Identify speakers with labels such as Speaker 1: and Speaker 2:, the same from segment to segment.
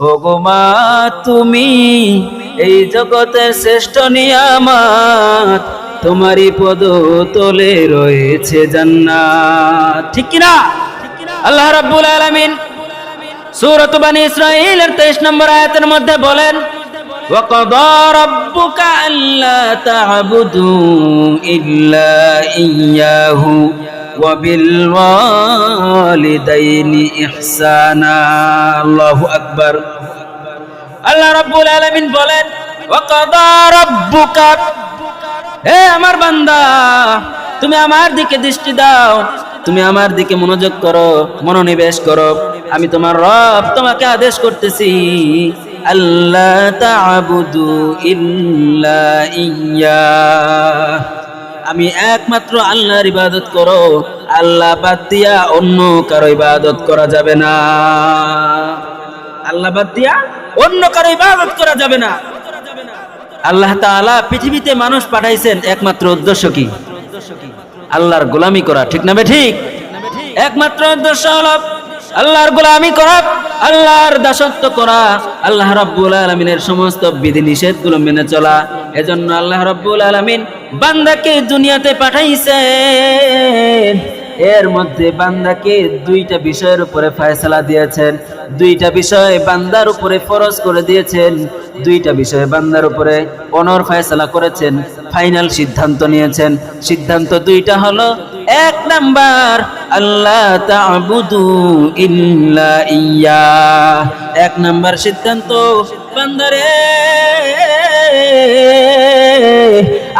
Speaker 1: ও গো মা তুমি এই জগতের শ্রেষ্ঠ নিয়ামত তোমারই পদ তলে রয়েছে জান্নাত ঠিক কিনা আল্লাহ রাব্বুল আলামিন সূরাত বানি ইসরাঈলের 23 নম্বর আয়াতের মধ্যে বলেন وقضى ربك ألا تعبدوا إلا إياه وبالوالدين إحسانا الله أكبر আল্লাহ রাব্বুল আলামিন বলেন ওয়াকাদা রাব্বুকা হে আমার বান্দা তুমি আমার দিকে দৃষ্টি দাও তুমি আমার দিকে মনোযোগ করো মনোনিবেশ করো আমি তোমার রব তোমাকে আদেশ করতেছি আল্লাহ তা'বুদু ইল্লা ইয়্যা আমি একমাত্র আল্লাহর ইবাদত করো আল্লাহ বাদ দিয়া অন্য কারও ইবাদত করা যাবে না। আল্লাহ বাদ দিয়া অন্য কারও ইবাদত করা যাবে না। আল্লাহ তাআলা পৃথিবীতে মানুষ পাঠাইছেন একমাত্র উদ্দেশ্য কি? আল্লাহর গোলামি করা, ঠিক না ঠিক? একমাত্র উদ্দেশ্য হলো আল্লাহর গোলামি করা, আল্লাহর দাসত্ব করা, আল্লাহ রাব্বুল আলামিনের সমস্ত বিধি নিষেধগুলো মেনে চলা। এজন্য আল্লাহ রাব্বুল আলামিন বান্দাকে দুনিয়াতে পাঠাইছেন। এর মধ্যে বান্দাকে দুইটা বিষয়ের উপরে ফয়সালা দিয়েছেন। দুইটা বিষয় বান্দার উপরে ফরজ করে দিয়েছেন, দুইটা বিষয়ে বান্দার উপরে অনর ফয়সালা করেছেন, ফাইনাল সিদ্ধান্ত নিয়েছেন। সিদ্ধান্ত দুইটা হলো, এক নাম্বার আল্লাহ তা'বুদু ইল্লা ইয়া। এক নাম্বার সিদ্ধান্ত, বান্দারে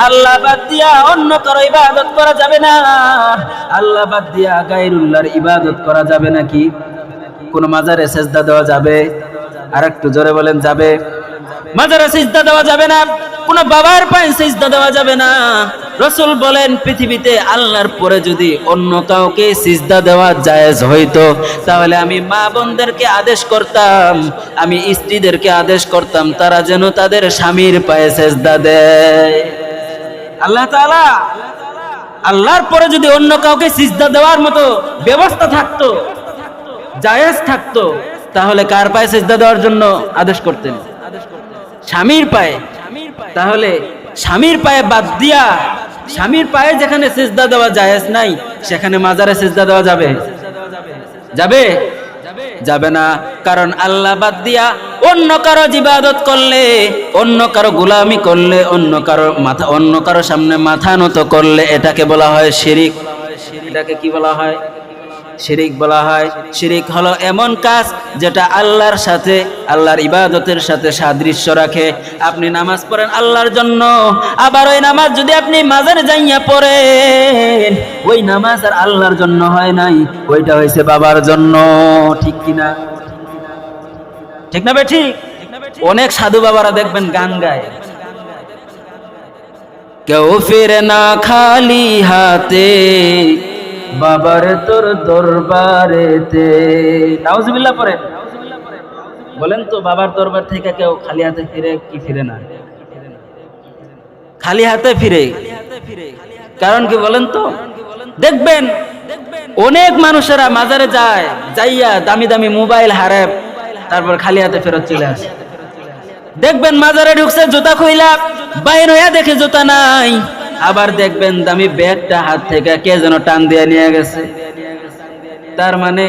Speaker 1: আল্লাহ বাদ দিয়া অন্য কারও ইবাদত করা যাবে না। আল্লাহ বাদ দিয়া গায়রুল্লাহর ইবাদত করা যাবে নাকি? কোন মাজারে সেজদা দেওয়া যাবে? আর একটু জোরে বলেন, যাবে। মাজারে সিজদা দেওয়া যাবে না, কোন বাবার পায়ে সিজদা দেওয়া যাবে না। রসুল বলেন, পৃথিবীতে আল্লাহর পরে যদি অন্য কাউকে সিজদা দেওয়া জায়েজ হইতো, তাহলে আমি মা বোনদেরকে আদেশ করতাম, আমি স্ত্রীদেরকে আদেশ করতাম, তারা যেন তাদের স্বামীর পায়ে সেজদা দেয়। আল্লাহ আল্লাহর পরে যদি অন্য কাউকে সিজদা দেওয়ার মতো ব্যবস্থা থাকতো, জায়েজ থাকতো, তাহলে কার পায়ে সেজদা দেওয়ার জন্য আদেশ করতেন? স্বামীর পায়ে। তাহলে স্বামীর পায়ে বাদ দিয়া স্বামীর পায়ে যেখানে সেজদা দেওয়া জায়েজ নাই, সেখানে মাজারে সেজদা দেওয়া যাবে। যাবে? যাবে? না। কারণ আল্লাহ বাদ দিয়া অন্য কারও জিবাদত করলে, অন্য কারও গুলামি করলে, অন্য কারও মাথা, অন্য কারও সামনে মাথা নত করলে এটাকে বলা হয় শিরিক। এটাকে কি বলা হয়? শিরিক বলা হয়। শিরিক হলো এমন কাজ যেটা আল্লাহর সাথে, আল্লাহর ইবাদতের সাথে সাদৃশ্য রাখে। আপনি নামাজ পড়েন আল্লাহর জন্য, আবার ওই নামাজ যদি আপনি মাজারে যাইয়া পড়েন, ওই নামাজ আর আল্লাহর জন্য হয় নাই, ওইটা হয়েছে বাবার জন্য। ঠিক কিনা? ঠিক না বে ঠিক অনেক সাধু বাবারা দেখবেন গান গায়। কেউ ফিরে না খালি হাতে বাবার তোর দরবারেতে। নাউজুবিল্লাহ পরে। বলেন তো, বাবার দরবার থেকে কেউ খালি হাতে ফিরে কি ফিরে না? খালি হাতে ফিরে। কারণ কি বলেন তো? দেখবেন, অনেক মানুষেরা মাজারে যায়, যাইয়া দামি দামি মোবাইল হারে তারপর খালি হাতে ফেরত চলে আসে। দেখবেন মাজারে ঢুকছে জুতা খুইলা, বাইর হইয়া দেখে জুতা নাই। আবার দেখবেন দামি ব্যাগটা হাত থেকে কে যেন টান দিয়ে নিয়ে গেছে। তার মানে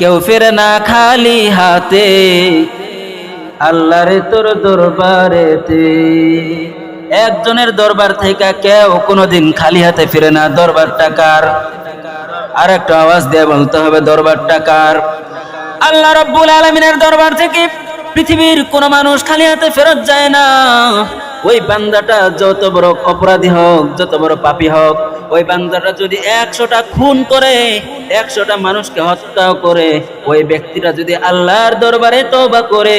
Speaker 1: কেউ ফেরে না খালি হাতে, আল্লাহরে তোর দরবারেতে। একজনের দরবার থেকে কেউ কোনোদিন খালি হাতে ফিরে না। দরবার টাকার আর একটা আওয়াজ দিয়ে বলতে হবে দরবার টাকার আল্লাহ রব্বুল আলমিনের দরবার থেকে পৃথিবীর কোন মানুষ খালি হাতে ফেরত যায় না। ওই বান্দাটা যত বড় অপরাধী হোক, যত বড় পাপি হোক, ওই বান্দাটা যদি একশোটা খুন করে, একশোটা মানুষকে হত্যা করে, ওই ব্যক্তিটা যদি আল্লাহর দরবারে তওবা করে,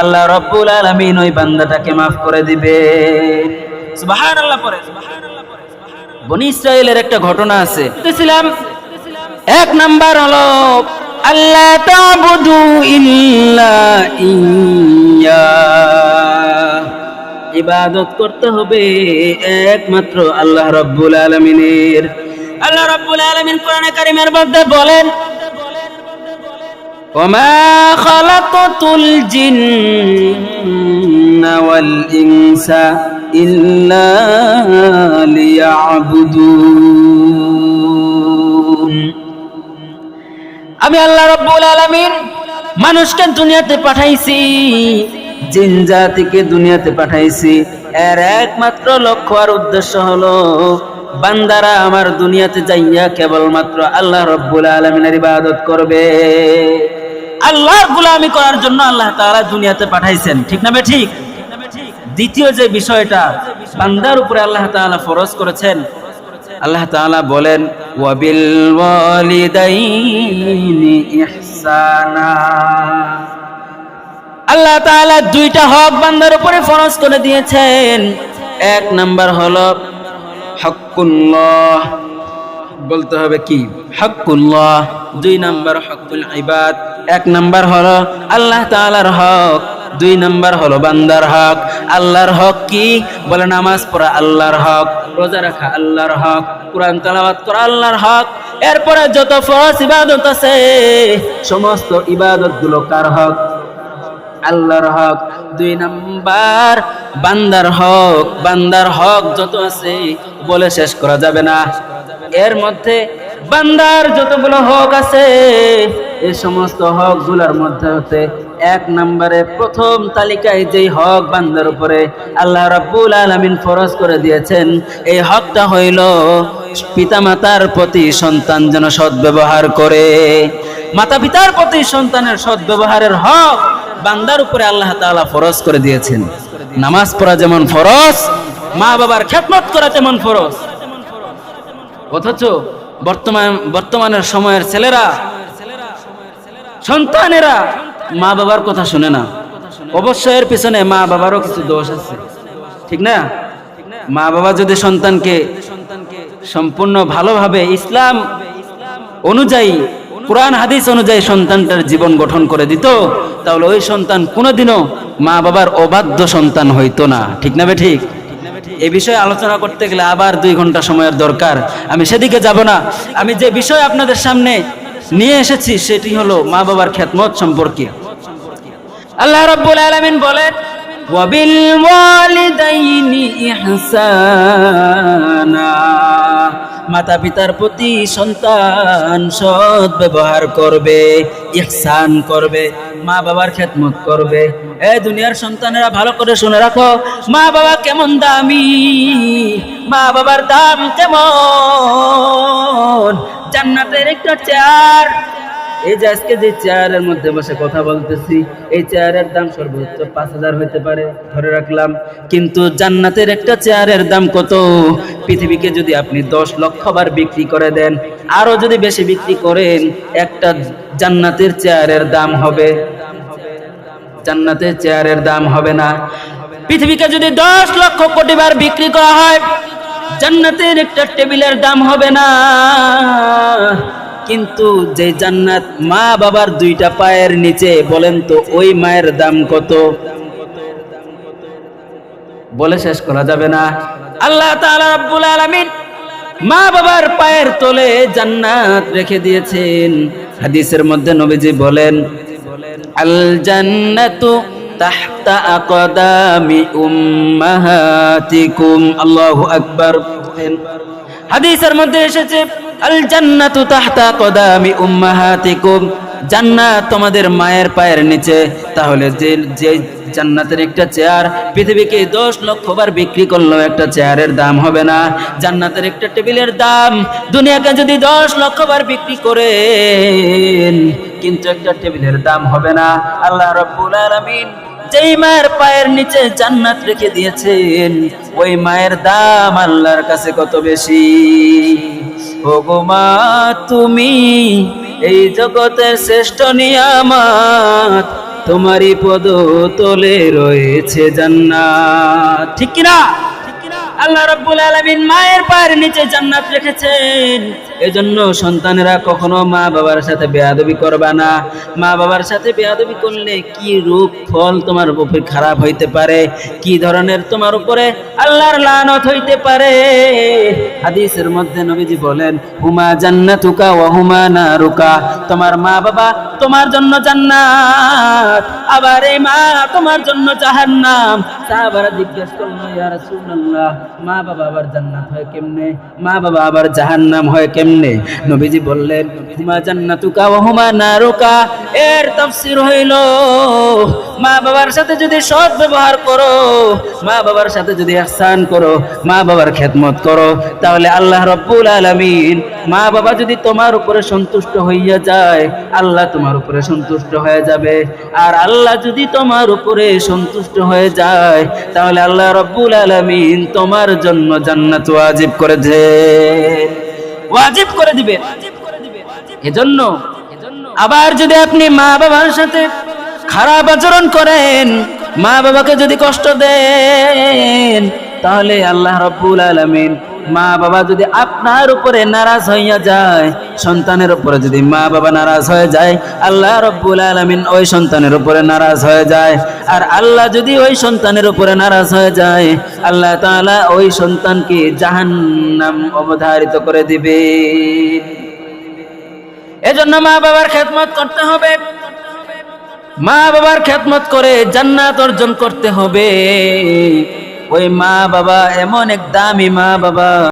Speaker 1: আল্লাহ রব্বুল আলামিন ওই বান্দাটাকে মাফ করে দিবে। বনি ইসরায়েলের একটা ঘটনা আছে। এক নাম্বার হলো আল্লাহ তাবুদু ইল্লা ইয়া ইবাদত করতে হবে একমাত্র আল্লাহ রব্বুল আলমিনের আল্লাহ রব্বুল আলমিন কোরআনে কারিমের মধ্যে বলেন وما خلقت খালাকতুল জিন্না ওয়াল ইনসা আমি আল্লাহ রব্বুল আলামিন মানুষকে দুনিয়াতে পাঠাইছি, জিন জাতিকে দুনিয়াতে পাঠাইছি। এর একমাত্র লক্ষ্য আর উদ্দেশ্য হলো, বান্দারা আমার দুনিয়াতে যাইয়া কেবলমাত্র আল্লাহ রব্বুল আলমিনের ইবাদত করবে। আল্লাহর গুলামি করার জন্য আল্লাহ তাআলা দুনিয়াতে পাঠাইছেন, ঠিক না ঠিক? দ্বিতীয় যে বিষয়টা, বান্দার উপরে আল্লাহ তাআলা ফরজ করেছেন আল্লাহ তাআলা বলেন আল্লাহ তাআলা দুইটা হক বান্দার উপরে ফরজ করে দিয়েছেন। এক নাম্বার হলো হকুল্লাহ বলতে হবে কি? হকুল্লাহ দুই নাম্বার হকুল ইবাদ। এক নাম্বার হলো আল্লাহ তাআলার হক। দুই নাম্বার হলো বান্দার হক। আল্লাহর হক কি? বলে নামাজ পড়া আল্লাহর হক। রোজা রাখা আল্লাহর হক, কোরআন তেলাওয়াত করা আল্লাহর হক। এরপরে যত ফরজ ইবাদত আছে, সমস্ত ইবাদতগুলো কার হক? আল্লাহর হক। দুই নাম্বার, বান্দার হক। বান্দার হক যত আছে, বলে শেষ করা যাবে না। এর মধ্যে বান্দার যতগুলো হক আছে এই সমস্ত হকগুলার মধ্যে হতে এক নম্বরে প্রথম তালিকায় যেই হক বান্দার উপরে আল্লাহ রাব্বুল আলামিন ফরজ করে দিয়েছেন, এই হকটা হইল পিতামাতার প্রতি সন্তান যেন সদ্ব্যবহার করে। মাতা পিতার প্রতি সন্তানের সদ্ব্যবহারের হক বান্দার উপরে আল্লাহ তাআলা ফরজ করে দিয়েছেন। নামাজ পড়া যেমন ফরজ মা বাবার খেদমত করা তেমন ফরজ। অথচ বর্তমান বর্তমানের সময়ের ছেলেরা, সন্তানেরা মা বাবার কথা শুনে না। অবশ্যই এর পিছনে মা বাবারও কিছু দোষ আছে। ঠিক না? মা বাবা যদি সন্তানকে সম্পূর্ণ ভালোভাবে ইসলাম অনুযায়ী, কোরআন, হাদিস অনুযায়ী সন্তানটার জীবন গঠন করে দিত, তাহলে ওই সন্তান কোনোদিনও মা বাবার অবাধ্য সন্তান হইতো না। ঠিক না ঠিক? এ বিষয়ে আলোচনা করতে গেলে আবার দুই ঘণ্টা সময়ের দরকার। আমি সেদিকে যাব না। আমি যে বিষয় আপনাদের সামনে নিয়ে এসেছি, সেটি হলো মা বাবার খ্যাতমত সম্পর্কে। আল্লাহ রাব্বুল আলামিন বলেন, ওয়াবিল ওয়ালিদাইনি ইহসানা। মাতা পিতার প্রতি সন্তান সৎ ব্যবহার করবে, ইহসান করবে, মা বাবার খেদমত করবে। এ দুনিয়ার সন্তানেরা ভালো করে শুনে রাখো, মা বাবা কেমন দামি, মা বাবার দাম কেমন? জান্নাতের একটা চেয়ার। এই যে আজকে যে চেয়ারের মধ্যে বসে কথা বলতেছি, এই চেয়ারের দাম সর্বোচ্চ পাঁচ হাজার হইতে পারে, ধরে রাখলাম। কিন্তু জান্নাতের একটা চেয়ারের দাম কত? পৃথিবীকে যদি আপনি দশ লক্ষ বার বিক্রি করে দেন, আরও যদি বেশি বিক্রি করেন, একটা জান্নাতের চেয়ারের দাম হবে। জান্নাতের চেয়ারের দাম হবে না। পৃথিবীকে যদি দশ লক্ষ কোটি বার বিক্রি করা হয় জান্নাতের একটা টেবিলের দাম হবে না। কিন্তু যে জান্নাত মা বাবার দুইটা পায়ের নিচে, বলেন তো ওই মায়ের দাম কত? বলে শেষ করা যাবে না। আল্লাহ রাব্বুল আলামিন মা বাবার পায়ের তলে জান্নাত রেখে দিয়েছেন। হাদিসের মধ্যে নবীজি বলেন, আল জান্নাতু তাহতা আকদামি উম্মাহাতিকুম। আল্লাহু আকবার। হাদিসের মধ্যে এসেছে আল জান্নাতু তাহতা কদামি উম্মাহাতিকুম। জান্নাত তোমাদের মায়ের পায়ের নিচে। তাহলে যে যে জান্নাতের একটা চেয়ার, পৃথিবীকে দশ লক্ষ বার বিক্রি করলেও একটা চেয়ারের দাম হবে না। জান্নাতের একটা টেবিলের দাম দুনিয়াকে যদি দশ লক্ষ বার বিক্রি করেন, কিন্তু একটা টেবিলের দাম হবে না। আল্লাহ রব্বুল আলামিন যেই মায়ের পায়ের নিচে জান্নাত রেখে দিয়েছেন, ওই মায়ের দাম আল্লাহর কাছে কত বেশি? ও গো মা, তুমি এই জগতের শ্রেষ্ঠ নিয়ামত তোমারই পদ তলে রয়েছে জান্নাত। ঠিক কিনা? আল্লাহ রাব্বুল আলামিন মায়ের পায়ের নিচে জান্নাত রেখেছেন। এজন্য সন্তানেরা কখনো মা বাবার সাথে বেয়াদবি করবা না। মা বাবার সাথে বেয়াদবি করলে কি রূপ, ফল তোমার উপরে খারাপ হইতে পারে? কি ধরনের তোমার উপরে আল্লাহর লানত হইতে পারে? হাদিসের মধ্যে নবীজি বলেন, হুমা জান্নাতুকা ওয়া হুমা নারুকা। তোমার মা বাবা তোমার জন্য জান্নাত সাহাবার এই মা তোমার জন্য জাহান্নাম। সাহাবারা জিজ্ঞেস করল, ইয়া রাসূলুল্লাহ মা বাবা আবার জান্নাত হয় কেমনে? মা বাবা আবার জাহান্নাম হয় কেমনে? নবীজি বললেন, হুমা জান্নাতুকা ও হুমা নারুকা। এর তাফসীর হইল, মা বাবার সাথে যদি সৎ ব্যবহার করো, মা বাবার সাথে যদি ইহসান করো, মা বাবার খেদমত করো, তাহলে আল্লাহ রব্বুল আলামিন মা বাবা যদি তোমার উপরে সন্তুষ্ট হইয়া যায়, আল্লাহ তোমার উপরে সন্তুষ্ট হয়ে যাবে। আর আল্লাহ যদি তোমার উপরে সন্তুষ্ট হয়ে যায়, তাহলে আল্লাহ রব্বুল আলামিন তোমার জন্য জান্নাত ওয়াজিব করেছে ওয়াজিব করে দিবে। এজন্য আবার যদি আপনি মা বাবার সাথে খারাপ আচরণ করেন, মা বাবাকে যদি কষ্ট দেন, তাহলে আল্লাহ রব্বুল আলামিন মা বাবা যদি আপনার উপরে নারাজ হইয়া যায়, সন্তানের উপরে যদি মা বাবা নারাজ হয়ে যায়, আল্লাহ রব্বুল আলামিন ওই সন্তানের উপরে নারাজ হয়ে যায়। আর আল্লাহ যদি ওই সন্তানের উপরে নারাজ হয়ে যায়, আল্লাহ তাআলা ওই সন্তানকে জাহান্নাম অবধারিত করে দিবে। এজন্য মা বাবার খেদমত করতে হবে। মা বাবার খেদমত করে জান্নাত অর্জন করতে হবে। ওই মা বাবা এমন এক দামি মা বাবা।